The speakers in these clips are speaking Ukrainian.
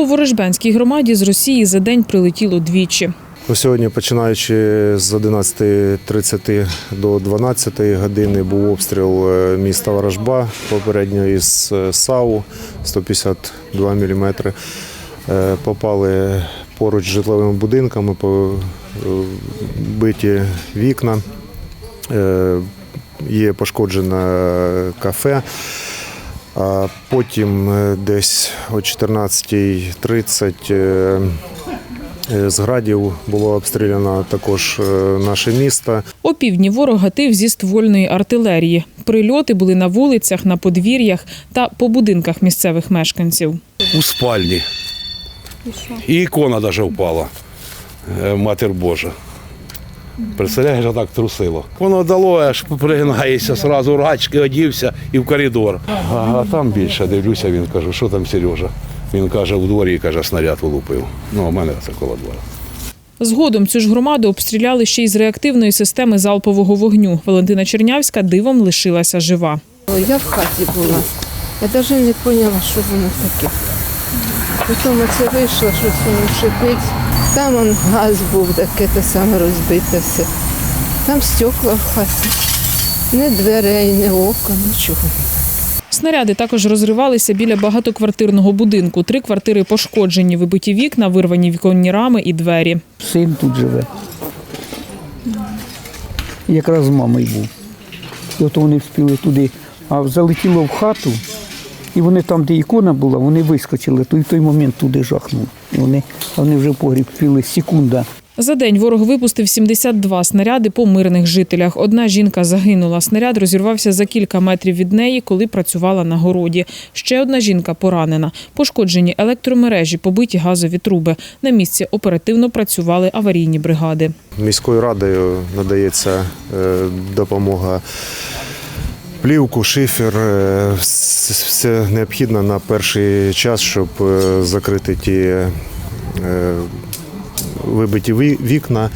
По Ворожбянській громаді з Росії за день прилетіло двічі. Сьогодні, починаючи з 11.30 до 12 години, був обстріл е, міста Ворожба, попередньо із е, САУ 152 мм. Попали поруч з житловими будинками, побиті вікна. Е, Є пошкоджене кафе. А потім е, десь о 14.30 е, е, з градів було обстріляно також наше місто. О півдні ворог гатив зі ствольної артилерії. Прильоти були на вулицях, на подвір'ях та по будинках місцевих мешканців. у спальні. І ікона навіть впала. Матір Божа. Представляєш, а так трусило. Воно дало, аж пригинається, одразу рачки одівся і в коридор. А, а там більше дивлюся, він кажу, що там Сережа? Він каже, у дворі каже, снаряд вилупив. Ну, а в мене це коло двора. Згодом цю ж громаду обстріляли ще й з реактивної системи залпового вогню. Валентина Чернявська дивом лишилася жива. Я в хаті була. Я навіть не поняла, що воно таке. Потім це вийшло, щось воно шипить. Там он газ був, таке те саме розбите все. Там стекла в хаті. Ні дверей, ні окон, нічого. Снаряди також розривалися біля багатоквартирного будинку. Три квартири пошкоджені, вибиті вікна, вирвані віконні рами і двері. Син тут живе. Якраз з мамою був. І от вони вспіли туди, а залетіло в хату, і вони там, де ікона була, вони вискочили, то і в той момент туди жахнув. Вони, вони вже в погріб впіли секунда. За день ворог випустив 72 снаряди по мирних жителях. Одна жінка загинула. Снаряд розірвався за кілька метрів від неї, коли працювала на городі. Ще одна жінка поранена. Пошкоджені електромережі, побиті газові труби. На місці оперативно працювали аварійні бригади. Міською радою надається е, допомога. Плівку, шифер, е, все необхідне на перший час, щоб е, закрити ті е, вибиті вікна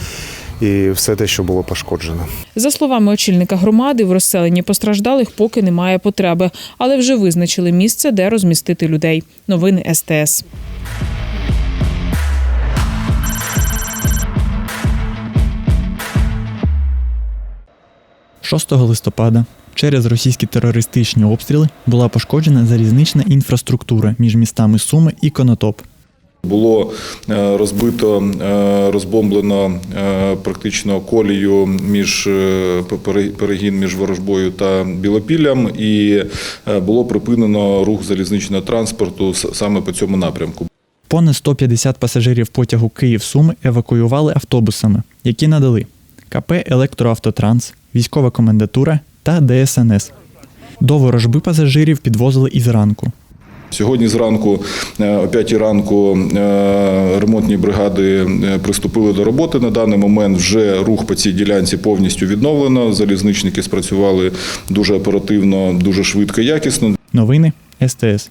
і все те, що було пошкоджено. За словами очільника громади, в розселенні постраждалих поки немає потреби, але вже визначили місце, де розмістити людей. Новини СТС. – 6 листопада через російські терористичні обстріли була пошкоджена залізнична інфраструктура між містами Суми і Конотоп. Було е, розбито, е, розбомблено е, практично колію між перегін між Ворожбою та Білопіллям, і було припинено рух залізничного транспорту саме по цьому напрямку. Понад 150 пасажирів потягу Київ-Суми евакуювали автобусами, які надали КП «Електроавтотранс», військова комендатура та ДСНС. До ворожби пасажирів підвозили із ранку. Сьогодні зранку, е, о 5 ранку, е, ремонтні бригади е, приступили до роботи. На даний момент вже рух по цій ділянці повністю відновлено. Залізничники спрацювали дуже оперативно, дуже швидко, якісно. Новини СТС.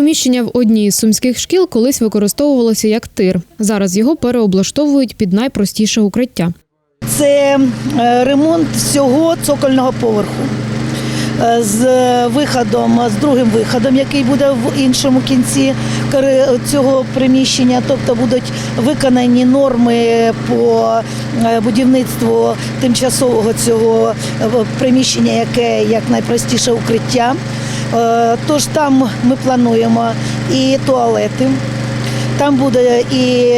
Приміщення в одній із сумських шкіл колись використовувалося як тир. Зараз його переоблаштовують під найпростіше укриття. Це е, ремонт всього цокольного поверху. Е, З виходом, з другим виходом, який буде в іншому кінці цього приміщення, тобто будуть виконані норми по е, будівництву тимчасового цього приміщення, яке як найпростіше укриття. Е, Тож там ми плануємо і туалети, там буде і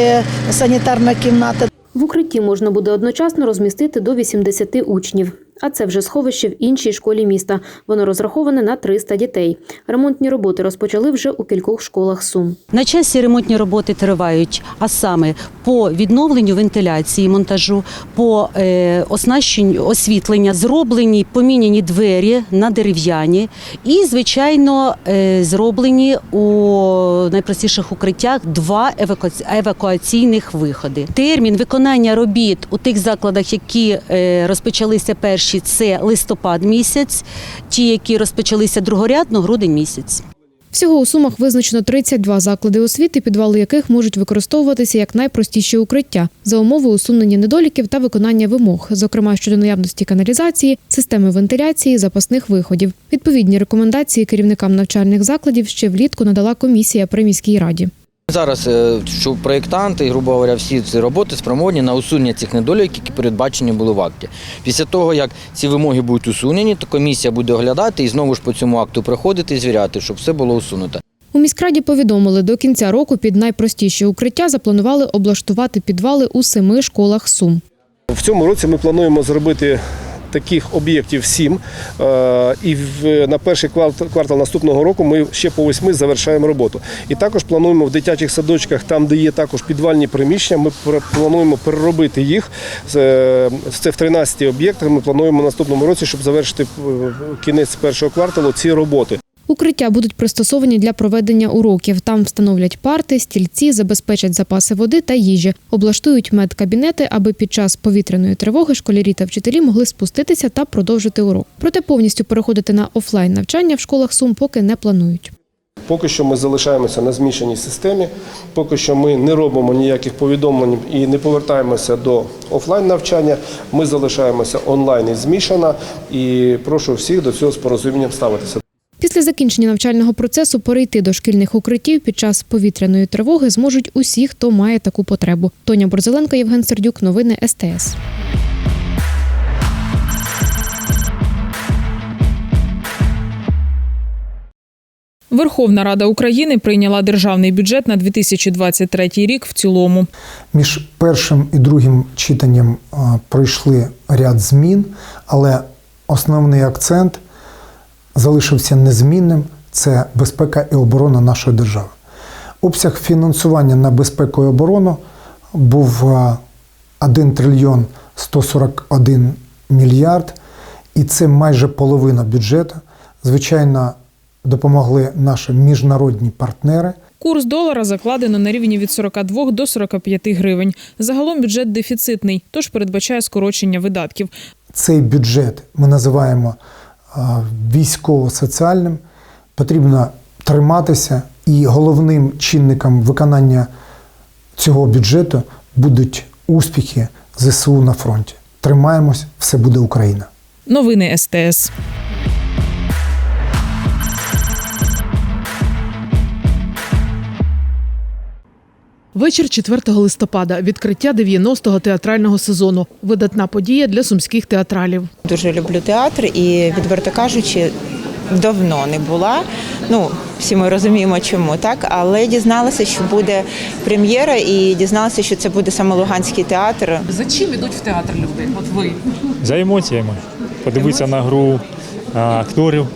санітарна кімната. В укритті можна буде одночасно розмістити до 80 учнів. А це вже сховище в іншій школі міста. Воно розраховане на 300 дітей. Ремонтні роботи розпочали вже у кількох школах Сум. На часі ремонтні роботи тривають, а саме по відновленню вентиляції, монтажу, по е, оснащенню освітлення, зроблені поміняні двері на дерев'яні і, звичайно, е, зроблені у найпростіших укриттях два евакуаційних виходи. Термін виконання робіт у тих закладах, які е, розпочалися перші, це листопад місяць, ті, які розпочалися другорядно, грудень місяць. Всього у Сумах визначено 32 заклади освіти, підвали яких можуть використовуватися як найпростіші укриття за умови усунення недоліків та виконання вимог, зокрема щодо наявності каналізації, системи вентиляції, запасних виходів. Відповідні рекомендації керівникам навчальних закладів ще влітку надала комісія при міській раді. Зараз е, що проєктанти, грубо говоря, всі ці роботи спрямовані на усунення цих недоліків, які передбачені були в акті. Після того, як ці вимоги будуть усунені, то комісія буде оглядати і знову ж по цьому акту приходити і звіряти, щоб все було усунуто. У міськраді повідомили, до кінця року під найпростіші укриття запланували облаштувати підвали у семи школах Сум. В цьому році ми плануємо зробити таких об'єктів сім. Е, І на перший квартал наступного року ми ще по восьми завершаємо роботу. І також плануємо в дитячих садочках, там, де є також підвальні приміщення, ми плануємо переробити їх. Це це в 13 об'єктах. Ми плануємо в наступному році, щоб завершити е, кінець першого кварталу ці роботи. Укриття будуть пристосовані для проведення уроків. Там встановлять парти, стільці, забезпечать запаси води та їжі, облаштують медкабінети, аби під час повітряної тривоги школярі та вчителі могли спуститися та продовжити урок. Проте повністю переходити на офлайн навчання в школах Сум поки не планують. Поки що ми залишаємося на змішаній системі, поки що ми не робимо ніяких повідомлень і не повертаємося до офлайн навчання. Ми залишаємося онлайн і змішана. І прошу всіх до цього з порозумінням ставитися. Після закінчення навчального процесу перейти до шкільних укриттів під час повітряної тривоги зможуть усі, хто має таку потребу. Тоня Борзеленко, Євген Сердюк, новини СТС. Верховна Рада України прийняла державний бюджет на 2023 рік в цілому. Між першим і другим читанням пройшли ряд змін, але основний акцент залишився незмінним це безпека і оборона нашої держави. Обсяг фінансування на безпеку і оборону був а, 1 трильйон 141 мільярд, і це майже половина бюджету. Звичайно, допомогли наші міжнародні партнери. Курс долара закладено на рівні від 42 до 45 гривень. Загалом бюджет дефіцитний, тож передбачає скорочення видатків. Цей бюджет ми називаємо військово-соціальним. Потрібно триматися, і головним чинником виконання цього бюджету будуть успіхи ЗСУ на фронті. Тримаємось, все буде Україна. Новини СТС. Вечір 4 листопада. Відкриття 90-го театрального сезону. Видатна подія для сумських театралів. Дуже люблю театр і, відверто кажучи, давно не була. Ну, всі ми розуміємо, чому так, але дізналася, що буде прем'єра, і дізналася, що це буде саме Луганський театр. За чим ідуть в театр люди? От ви За емоціями. Подивитися на гру акторів,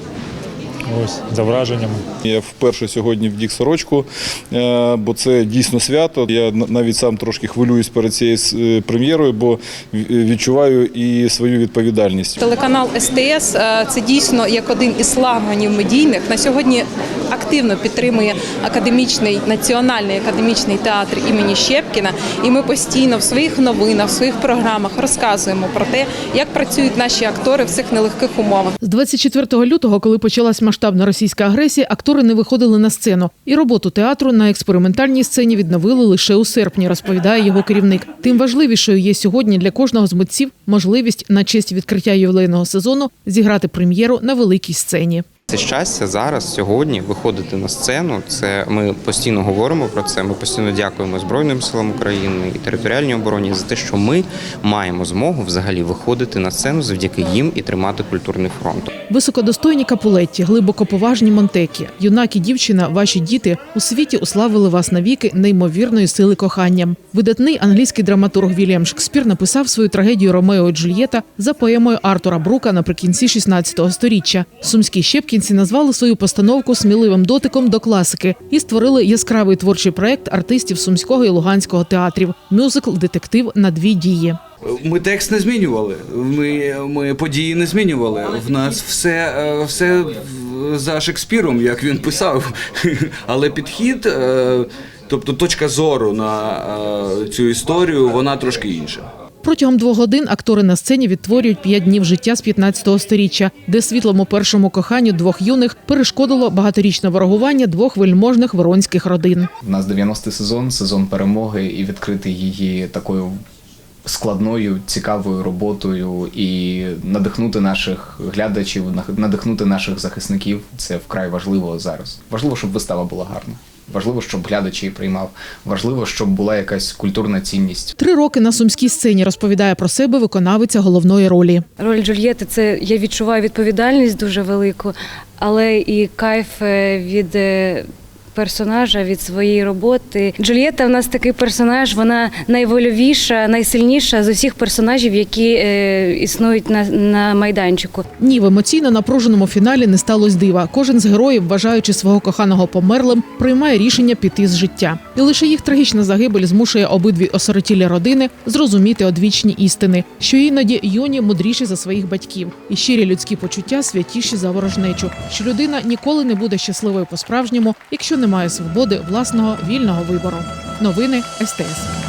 ось, за враженнями. Я вперше сьогодні вдіг сорочку, е, бо це дійсно свято. Я навіть сам трошки хвилююсь перед цією е, прем'єрою, бо відчуваю і свою відповідальність. Телеканал СТС е, це дійсно як один із слаганів медійних. На сьогодні активно підтримує академічний національний академічний театр імені Щепкіна. І ми постійно в своїх новинах, в своїх програмах розказуємо про те, як працюють наші актори в цих нелегких умовах. з 24 лютого, коли почалась масштабна російська агресія, актори не виходили на сцену. І роботу театру на експериментальній сцені відновили лише у серпні, розповідає його керівник. Тим важливішою є сьогодні для кожного з митців можливість на честь відкриття ювілейного сезону зіграти прем'єру на великій сцені. Це щастя зараз, сьогодні виходити на сцену. Це ми постійно говоримо про це. Ми постійно дякуємо Збройним силам України і територіальній обороні за те, що ми маємо змогу взагалі виходити на сцену завдяки їм і тримати культурний фронт. Високодостойні капулетті, глибоко поважні монтекі, юнак дівчина, ваші діти у світі уславили вас навіки неймовірної сили кохання. Видатний англійський драматург Вільям Шекспір написав свою трагедію Ромео і Джульєта за поемою Артура Брука наприкінці 16 століття. Сумські щепкінці назвали свою постановку сміливим дотиком до класики і створили яскравий творчий проект артистів сумського і луганського театрів мюзикл Детектив на дві дії. Ми текст не змінювали. Ми, ми події не змінювали. В нас все, е, все за Шекспіром, як він писав. Але підхід, е, тобто точка зору на е, цю історію, вона трошки інша. Протягом двох годин актори на сцені відтворюють п'ять днів життя з 15-го сторіччя, де світлому першому коханню двох юних перешкодило багаторічне ворогування двох вельможних воронських родин. У нас 90-й сезон, сезон перемоги, і відкрити її такою складною, цікавою роботою і надихнути наших глядачів, надихнути наших захисників. Це вкрай важливо зараз. Важливо, щоб вистава була гарна. Важливо, щоб глядач її приймав. Важливо, щоб була якась культурна цінність. Три роки на сумській сцені розповідає про себе виконавиця головної ролі. Роль Джульєти це я відчуваю відповідальність дуже велику, але і кайф е, від е, персонажа, від своєї роботи. Джульєта в нас такий персонаж, вона найвольовіша, найсильніша з усіх персонажів, які е, існують на, на майданчику. Ні, в емоційно напруженому фіналі не сталося дива. Кожен з героїв, вважаючи свого коханого померлим, приймає рішення піти з життя. І лише їх трагічна загибель змушує обидві осиротілі родини зрозуміти одвічні істини, що іноді юні мудріші за своїх батьків, і щирі людські почуття святіші за ворожнечу, що людина ніколи не буде щасливою по-справжньому, якщо не має свободи власного вільного вибору. Новини СТС.